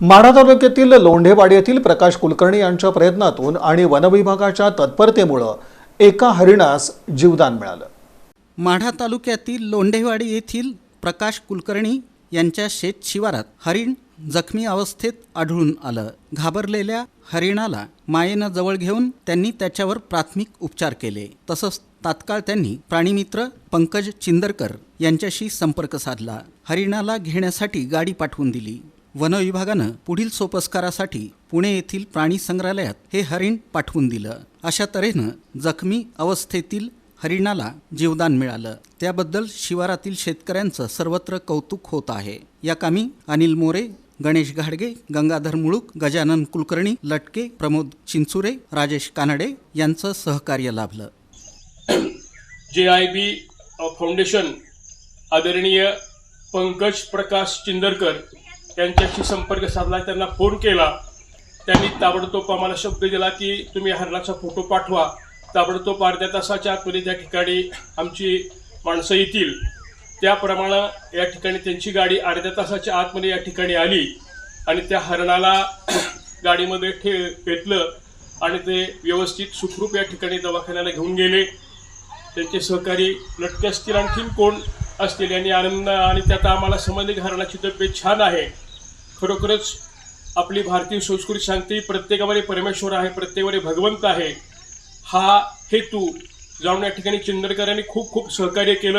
माढा तालुक्यातील लोंढेवाडी येथील प्रकाश कुलकर्णी यांच्या प्रयत्नातून आणि वनविभागाच्या तत्परतेमुळं एका हरिणास जीवदान मिळालं. माढा तालुक्यातील लोंढेवाडी येथील प्रकाश कुलकर्णी यांच्या शेत शिवारात हरिण जखमी अवस्थेत आढळून आलं. घाबरलेल्या हरिणाला मायेनं जवळ घेऊन त्यांनी त्याच्यावर प्राथमिक उपचार केले. तसंच तात्काळ त्यांनी प्राणीमित्र पंकज चिंदरकर यांच्याशी संपर्क साधला. हरिणाला घेण्यासाठी गाडी पाठवून दिली. वनविभागानं पुढील सोपस्कारासाठी पुणे येथील प्राणी संग्रहालयात हे हरिण पाठवून दिलं. अशा तऱ्हेनं जखमी अवस्थेतील हरिणाला जीवदान मिळालं. त्याबद्दल शिवारातील शेतकऱ्यांचं सर्वत्र कौतुक होत आहे. या कामी अनिल मोरे गणेश घाडगे गंगाधर मुळूक गजानन कुलकर्णी लटके प्रमोद चिंचुरे राजेश कानडे यांचं सहकार्य लाभलं. जे आय बी फाउंडेशन आदरणीय पंकज प्रकाश चिंदरकर त्यांच्याशी संपर्क साधला त्यांना फोन केला. त्यांनी ताबडतोब आम्हाला शब्द दिला की तुम्ही हरणाचा फोटो पाठवा. ताबडतोब अर्ध्या तासाच्या आतमध्ये त्या ठिकाणी आमची माणसं येतील. त्याप्रमाणे या ठिकाणी त्यांची गाडी अर्ध्या तासाच्या आतमध्ये या ठिकाणी आली आणि त्या हरणाला गाडीमध्ये ठे घेतलं आणि ते व्यवस्थित सुखरूप या ठिकाणी दवाखान्याला घेऊन गेले. त्यांचे सहकारी लटके असतील आणखीन कोण? असतील यांनी आनंद आणि त्यात आम्हाला समजले की हरणाची तब्येत छान आहे. खरोखरच आपली भारतीय संस्कृती सांगते प्रत्येकामध्ये परमेश्वर आहे प्रत्येकामध्ये भगवंत आहे. हा हेतू जाऊन या ठिकाणी चिंदरकरांनी खूप खूप सहकार्य केलं.